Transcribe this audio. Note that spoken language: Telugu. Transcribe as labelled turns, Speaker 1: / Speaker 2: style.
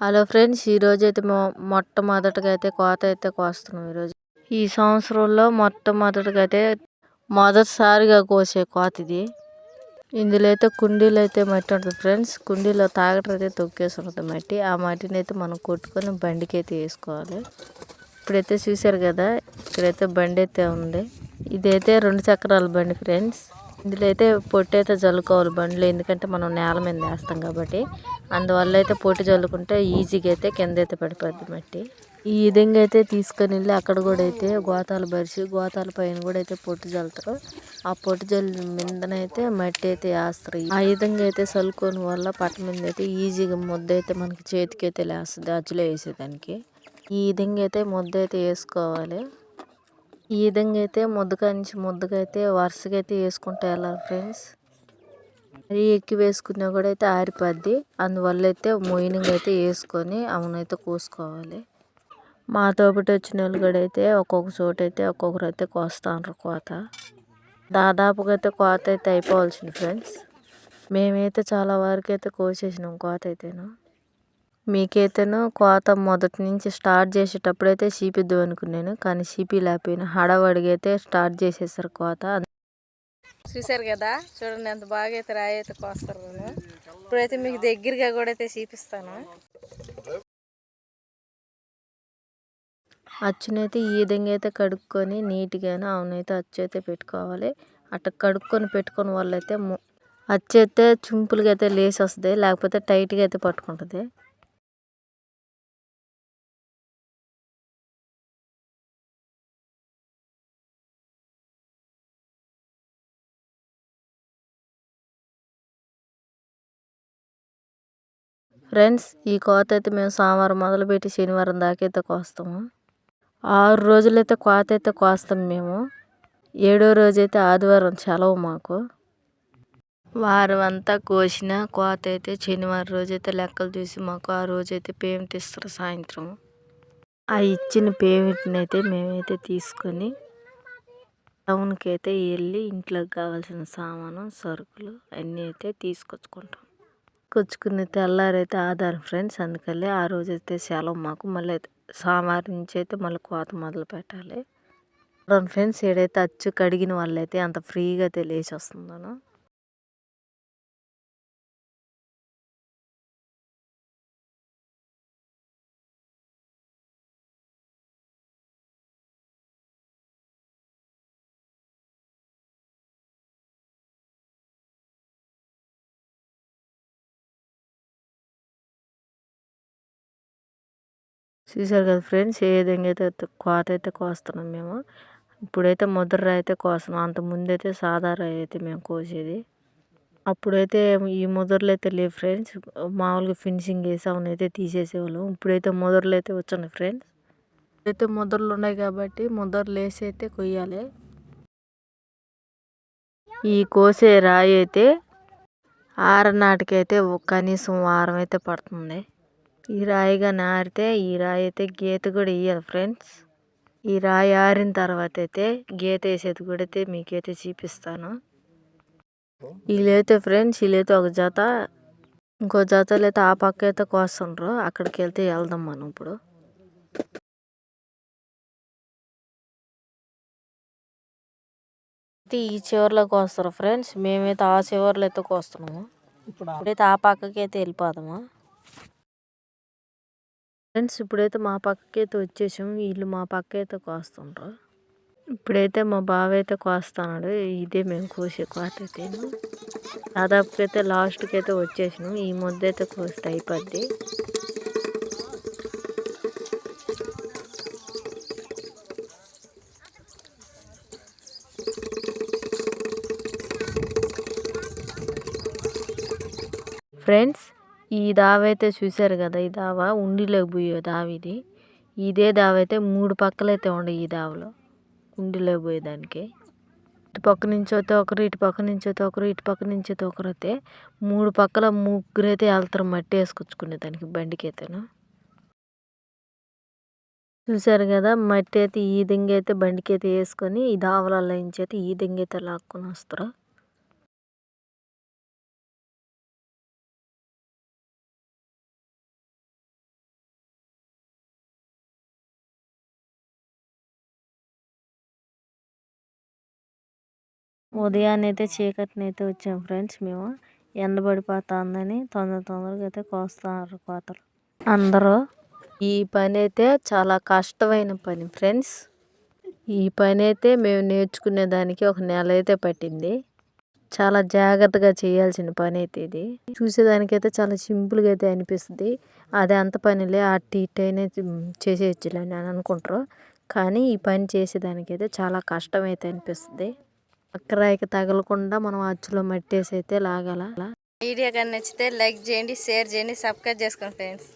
Speaker 1: హలో ఫ్రెండ్స్ ఈరోజు అయితే మొ మొట్టమొదటిగా అయితే కోత అయితే కోస్తున్నాం ఈరోజు ఈ సంవత్సరంలో మొట్టమొదటిగా అయితే మొదటిసారిగా కోసే కోత ఇది ఇందులో అయితే కుండీలు అయితే మట్టి ఉంటుంది ఫ్రెండ్స్. కుండీలో తాగట అయితే తొక్కేసి ఉంటుంది మట్టి. ఆ మట్టిని అయితే మనం కొట్టుకొని బండికి అయితే వేసుకోవాలి. ఇప్పుడైతే చూసారు కదా ఇక్కడైతే బండి అయితే ఉంది. ఇదైతే రెండు చక్రాల బండి ఫ్రెండ్స్. ఇందులో అయితే పొట్టు అయితే చల్లుకోవాలి బండ్లు ఎందుకంటే మనం నేల మీద వేస్తాం కాబట్టి. అందువల్ల అయితే పొట్టు చల్లుకుంటే ఈజీగా అయితే కింద అయితే పడిపోద్ది మట్టి. ఈ విధంగా అయితే తీసుకొని వెళ్ళి అక్కడ కూడా అయితే గోతాలు పరిచి గోతాల పైన కూడా అయితే పొట్టు చల్లుతారు ఆ పొట్టు జల్లు మీదనైతే మట్టి అయితే వేస్తారు. ఆ విధంగా అయితే చల్లుకోని వల్ల పట్ట మీద అయితే ఈజీగా ముద్ద అయితే మనకి చేతికి అయితే లేస్తుంది అచ్చులో వేసేదానికి. ఈ విధంగా అయితే ముద్ద అయితే వేసుకోవాలి. ఈ విధంగా అయితే ముద్దగా నుంచి ముద్దగా అయితే వరుసగా అయితే వేసుకుంటూ వెళ్ళాలి ఫ్రెండ్స్. మరీ ఎక్కి వేసుకున్నా కూడా అయితే ఆరిపోద్ది. అందువల్ల అయితే మోయినింగ్ అయితే వేసుకొని అవునైతే కోసుకోవాలి. మాతో పాటు వచ్చిన వాళ్ళు కూడా అయితే ఒక్కొక్క చోట అయితే ఒక్కొక్కరు అయితే కోస్తారు కోత. దాదాపుగా అయితే కోత అయితే అయిపోవాల్సింది ఫ్రెండ్స్. మేమైతే చాలా వరకు అయితే కోసేసినాం కోత అయితేను మీకైతేనో కోత మొదటి నుంచి స్టార్ట్ చేసేటప్పుడు అయితే చీపిద్దాం అనుకున్నాను కానీ చీపి లేకపోయినా హడావడిగా అయితే స్టార్ట్ చేసేసారు కోత. చూసారు కదా చూడండి ఎంత బాగా అయితే రాయి అయితే కోస్తారు ఇప్పుడైతే మీకు దగ్గరగా కూడా అయితే చూపిస్తాను. అచ్చునైతే ఈ విధంగా అయితే కడుక్కొని నీట్గానే అవునైతే అచ్చు అయితే పెట్టుకోవాలి. అట్లా కడుక్కొని పెట్టుకున్న వాళ్ళైతే అచ్చు అయితే చుంపులుగా అయితే లేసి వస్తుంది లేకపోతే టైట్గా అయితే పట్టుకుంటుంది. ఫ్రెండ్స్ ఈ కోత అయితే మేము సోమవారం మొదలుపెట్టి శనివారం దాకా అయితే కోస్తాము. ఆరు రోజులైతే కోత అయితే కోస్తాం మేము. ఏడో రోజైతే ఆదివారం సెలవు మాకు. వారం అంతా కోసిన కోత అయితే శనివారం రోజైతే లెక్కలు చూసి మాకు ఆ రోజైతే పేమెంట్ ఇస్తారు సాయంత్రం. ఆ ఇచ్చిన పేమెంట్ని అయితే మేమైతే తీసుకొని టౌన్కి అయితే వెళ్ళి ఇంట్లోకి కావాల్సిన సామాను సరుకులు అన్నీ అయితే తీసుకొచ్చుకుంటాం. కొచ్చుకున్న తెల్లారైతే ఆధారం ఫ్రెండ్స్. అందుకని ఆ రోజు అయితే సెలవు మాకు. మళ్ళీ సోమవారం నుంచి అయితే మళ్ళీ కోత మొదలు పెట్టాలి. ఫ్రెండ్స్ ఏడైతే అచ్చు కడిగిన వాళ్ళైతే అంత ఫ్రీగా తెలియసి వస్తుందనో చూసారు కదా ఫ్రెండ్స్ ఏ విధంగా అయితే కోత అయితే కోస్తున్నాం మేము. ఇప్పుడైతే ముద్ర అయితే కోస్తున్నాం. అంత ముందైతే సాధారణ అయితే మేము కోసేది. అప్పుడైతే ఈ ముదర్లు అయితే లేవు ఫ్రెండ్స్. మామూలుగా ఫినిషింగ్ వేసి అయితే తీసేసేవాళ్ళం. ఇప్పుడైతే ముద్రలు అయితే వచ్చాను ఫ్రెండ్స్. అయితే ముద్రలు ఉన్నాయి కాబట్టి ముద్రలు వేసి అయితే కొయ్యాలి. ఈ కోసే రాయి అయితే ఆరనాటికైతే కనీసం వారం అయితే పడుతుంది. ఈ రాయిగా నారితే ఈ రాయి అయితే గీత కూడా వేయాలి ఫ్రెండ్స్. ఈ రాయి ఆరిన తర్వాత అయితే గీత వేసేది కూడా అయితే మీకైతే చూపిస్తాను. వీళ్ళైతే ఫ్రెండ్స్ వీళ్ళైతే ఒక జత. ఇంకో జతలు అయితే ఆ పక్క అయితే కోస్తుండ్రు. అక్కడికి వెళ్తే వెళ్దాం మనం ఇప్పుడు. ఈ చివరిలో కోస్తారు ఫ్రెండ్స్. మేమైతే ఆ చివరిలో అయితే కోస్తున్నాము. ఇప్పుడైతే ఆ పక్కకి అయితే వెళ్ళిపోదాము. ఫ్రెండ్స్ ఇప్పుడైతే మా పక్కకైతే అయితే వచ్చేసాం వీళ్ళు మా పక్క అయితే కోస్తుండ్రు. ఇప్పుడైతే మా బావ అయితే కోస్తున్నాడు. ఇదే మేము కోసే కోత అయితే దాదాపుకి అయితే లాస్ట్కి అయితే వచ్చేసినాం. ఈ ముద్ద అయితే కోస్తే అయిపోద్ది. ఫ్రెండ్స్ ఈ దావ అయితే చూసారు కదా ఈ దావ ఉండిలోకి పోయే దావ ఇది. ఇదే దావ అయితే మూడు పక్కలైతే ఉండే ఈ దావలో ఉండిలోకి పోయేదానికి. ఇటు పక్క నుంచి అయితే ఒకరు ఇటు పక్క నుంచి అయితే ఒకరు ఇటు పక్క నుంచి అయితే ఒకరు అయితే మూడు పక్కల ముగ్గురు అయితే వెళ్తారు మట్టి వేసుకొచ్చుకునే దానికి బండికి అయితేను చూసారు కదా మట్టి అయితే ఈ దింగ అయితే బండికి అయితే వేసుకొని ఈ దావలలో నుంచి అయితే ఈ దింగ అయితే లాక్కొని వస్తారు. ఉదయాన్నైతే అయితే చీకటిని అయితే వచ్చాం ఫ్రెండ్స్ మేము. ఎండ పడిపోతుందని తొందర తొందరగా అయితే కోస్తున్నారు కోతలు. అందరూ ఈ పని అయితే చాలా కష్టమైన పని ఫ్రెండ్స్. ఈ పని అయితే మేము నేర్చుకునే దానికి ఒక నెల అయితే పట్టింది. చాలా జాగ్రత్తగా చేయాల్సిన పని అయితే ఇది. చూసేదానికైతే చాలా సింపుల్గా అయితే అనిపిస్తుంది. అదే అంత పనిలే అట్టి ఇట్టి అయినా చేసేయచ్చులే అని అనుకుంటారు. కానీ ఈ పని చేసేదానికైతే చాలా కష్టం అయితే అనిపిస్తుంది. అక్కరాయికి తగలకుండా మనం అచ్చులో మట్టేసి అయితే లాగాల.
Speaker 2: వీడియో కానీ నచ్చితే లైక్ చేయండి షేర్ చేయండి సబ్స్క్రైబ్ చేసుకోండి ఫ్రెండ్స్.